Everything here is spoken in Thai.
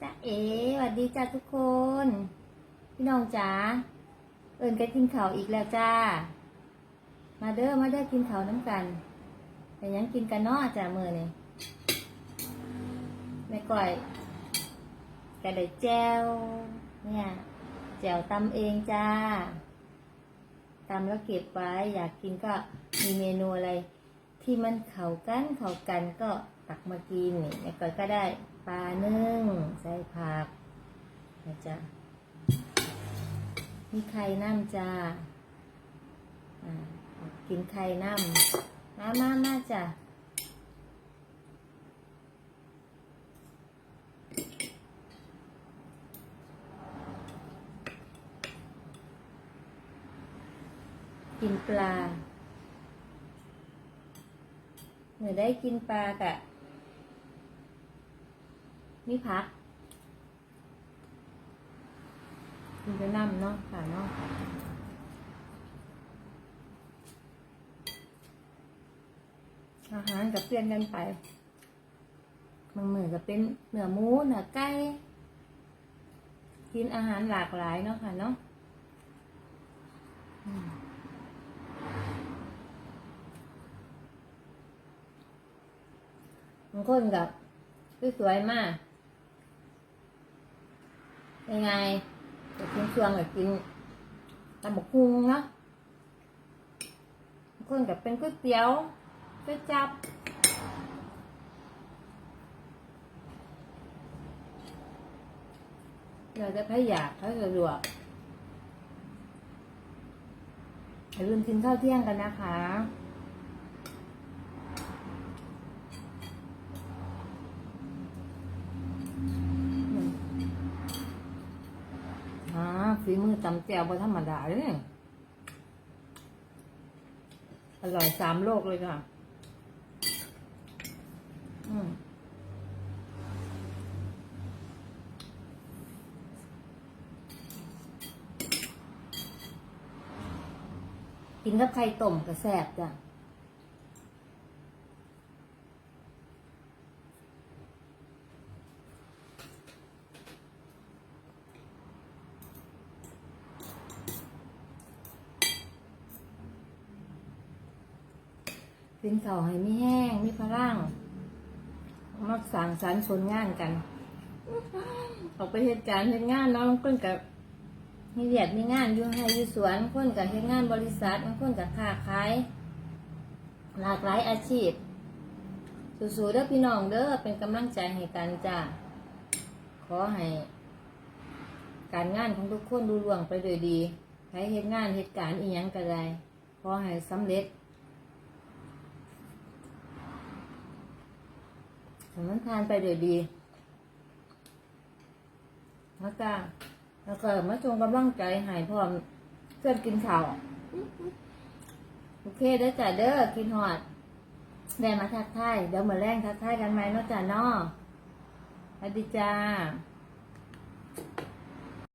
จ้าเอ๋สวัสดีจ้าทุกคน พี่น้องจ๋าเอิญกันกินข้าวอีกแล้วจ้า มาเด้อมาเด้อกินข้าวน้ำกันแต่ยังกินกันเนาะจ้ามือนี่แม่ก้อยกระเดแจวเนี่ยแจวตำเองจ้าตำแล้วเก็บไว้อยากกินก็มีเมนูอะไร ที่มันเข้ากันเข้ากันก็ตักมากินนี่แม่ก้อยก็ได้ ลานึ่ง ใส่ผักนะจ๊ะมีไข่น้ำจ้ากินไข่น้ำมามามาจ้ะกินปลาเมื่อได้กินปลากะ มีพักกินไปน้ำเนาะค่ะเนาะอาหารกับเปลี่ยนกันไปบางมือก็เป็นเนื้อหมูเนื้อไก่กินอาหารหลากหลายเนาะค่ะเนาะอืมบางคนกับสวยมาก ยังไงกินช่วงกับกินตำบักฮุงเนาะคนกับเป็นก๋วยเตี๋ยวก๋วยจับเราจะพยายามให้สะดวกอย่าลืมกินข้าวเที่ยงกันนะคะ ฝีมือตำแจวบ่ธรรมดาเลยเนี่ยอร่อยสามโลกเลยค่ะ อืมกินกับไข่ต้มก็แซ่บจ้ะ กินข้าวให้ไม่แห้งไม่พลังมักสั่งสรรค์ผลงานกันออกไปเหตุการณ์เหตุงานเนาะบางคนกับมีเรียดมีงานอยู่ให้อยู่สวนคนกับเหตุงานบริษัทคนกับค้าขายหลากหลายอาชีพ สู้ๆเด้อพี่น้องเด้อเป็นกำลังใจให้กันจ้าขอให้ การงานของทุกคนดูล่วงไปโดยดีใช้เหตุงานเหตุการณ์อีหยังก็ได้ขอให้สำเร็จ สำนักทานไปเดี๋ยวดี แล้วก็แล้วก็มาชงกำลังใจหายพร้อมเพื่อนกินข้าวโอเคเด้อจ้ะเด้อกินหอดได้มาทักทายเดี๋ยวมาแรงทักทายกันไหมนอกจากนาะสวัสดีจ้า